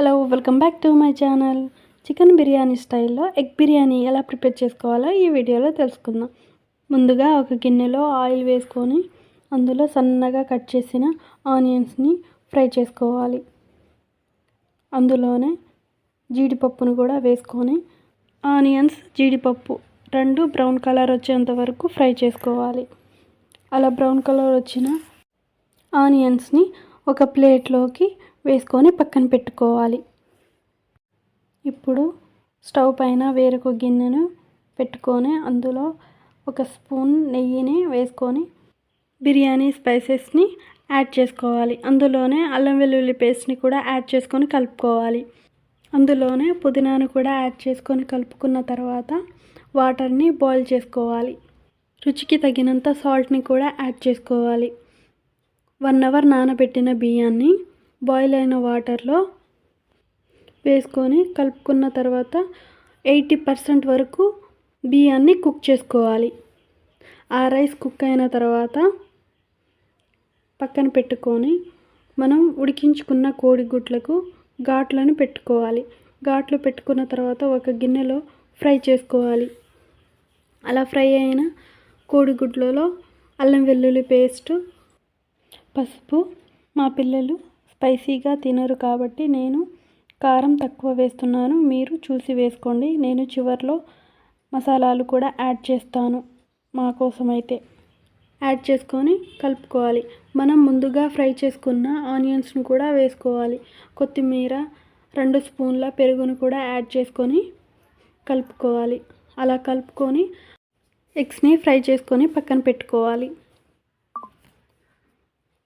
Hello welcome back to my channel chicken biryani స్టైల్లో egg biryani ఎలా prepare చేసుకోవాలో ఈ వీడియోలో తెలుసుకుందాం. ముందుగా ఒక గిన్నెలో ఆయిల్ వేసుకొని అందులో సన్నగా కట్ చేసిన ఆనియన్స్ని ఫ్రై చేసుకోవాలి. అందులోనే జీడిపప్పును కూడా వేసుకొని ఆనియన్స్ జీడిపప్పు రెండు బ్రౌన్ కలర్ వచ్చేంత వరకు ఫ్రై చేసుకోవాలి. అలా బ్రౌన్ కలర్ వచ్చిన ఆనియన్స్ని ఒక ప్లేట్లోకి వేసుకొని పక్కన పెట్టుకోవాలి. ఇప్పుడు స్టవ్ పైన వేరొక గిన్నెను పెట్టుకొని అందులో ఒక స్పూన్ నెయ్యిని వేసుకొని బిర్యానీ స్పైసెస్ని యాడ్ చేసుకోవాలి. అందులోనే అల్లం వెల్లుల్లి పేస్ట్ని కూడా యాడ్ చేసుకొని కలుపుకోవాలి. అందులోనే పుదీనాను కూడా యాడ్ చేసుకొని కలుపుకున్న తర్వాత వాటర్ని బాయిల్ చేసుకోవాలి. రుచికి తగినంత సాల్ట్ని కూడా యాడ్ చేసుకోవాలి. వన్ అవర్ నానబెట్టిన బియ్యాన్ని బాయిల్ అయిన వాటర్లో వేసుకొని కలుపుకున్న తర్వాత ఎయిటీ పర్సెంట్ వరకు బియ్యాన్ని కుక్ చేసుకోవాలి. ఆ రైస్ కుక్ అయిన తర్వాత పక్కన పెట్టుకొని మనం ఉడికించుకున్న కోడిగుడ్లకు ఘాట్లను పెట్టుకోవాలి. ఘాట్లు పెట్టుకున్న తర్వాత ఒక గిన్నెలో ఫ్రై చేసుకోవాలి. అలా ఫ్రై అయిన కోడిగుడ్లలో అల్లం వెల్లుల్లి పేస్ట్ పసుపు మా పిల్లలు స్పైసీగా తినరు కాబట్టి నేను కారం తక్కువ వేస్తున్నాను. మీరు చూసి వేసుకోండి. నేను చివరిలో మసాలాలు కూడా యాడ్ చేస్తాను మా కోసమైతే. యాడ్ చేసుకొని కలుపుకోవాలి. మనం ముందుగా ఫ్రై చేసుకున్న ఆనియన్స్ను కూడా వేసుకోవాలి. కొత్తిమీర రెండు స్పూన్ల పెరుగును కూడా యాడ్ చేసుకొని కలుపుకోవాలి. అలా కలుపుకొని ఎగ్స్ని ఫ్రై చేసుకొని పక్కన పెట్టుకోవాలి.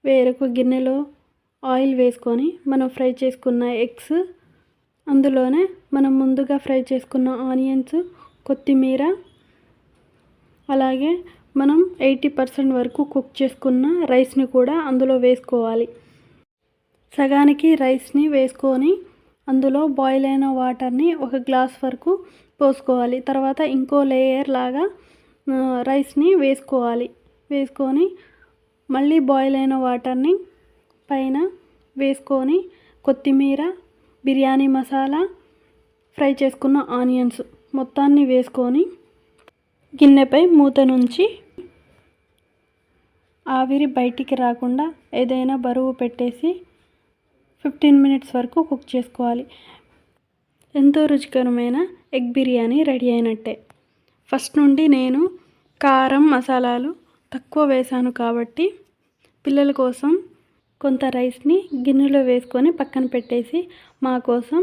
వేరొక గిన్నెలో ఆయిల్ వేసుకొని మనం ఫ్రై చేసుకున్న ఎగ్స్ అందులోనే మనం ముందుగా ఫ్రై చేసుకున్న ఆనియన్స్ కొత్తిమీర అలాగే మనం ఎయిటీ పర్సెంట్ వరకు కుక్ చేసుకున్న రైస్ని కూడా అందులో వేసుకోవాలి. సగానికి రైస్ని వేసుకొని అందులో బాయిల్ అయిన వాటర్ని ఒక గ్లాస్ వరకు పోసుకోవాలి. తర్వాత ఇంకో లేయర్ లాగా రైస్ని వేసుకోవాలి. వేసుకొని మళ్ళీ బాయిల్ అయిన వాటర్ని పైన వేసుకొని కొత్తిమీర బిర్యానీ మసాలా ఫ్రై చేసుకున్న ఆనియన్స్ మొత్తాన్ని వేసుకొని గిన్నెపై మూత నుంచి ఆవిరి బయటికి రాకుండా ఏదైనా బరువు పెట్టేసి ఫిఫ్టీన్ మినిట్స్ వరకు కుక్ చేసుకోవాలి. ఎంతో రుచికరమైన ఎగ్ బిర్యానీ రెడీ అయినట్టే. ఫస్ట్ నుండి నేను కారం మసాలాలు తక్కువ వేసాను కాబట్టి పిల్లల కోసం కొంత రైస్ని గిన్నెలో వేసుకొని పక్కన పెట్టేసి మా కోసం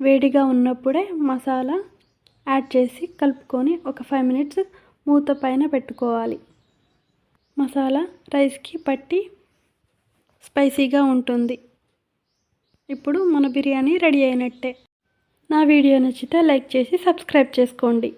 వేడిగా ఉన్నప్పుడే మసాలా యాడ్ చేసి కలుపుకొని ఒక ఫైవ్ మినిట్స్ మూత పైన పెట్టుకోవాలి. మసాలా రైస్కి పట్టి స్పైసీగా ఉంటుంది. ఇప్పుడు మన బిర్యానీ రెడీ అయినట్టే. నా వీడియో నచ్చితే లైక్ చేసి సబ్స్క్రైబ్ చేసుకోండి.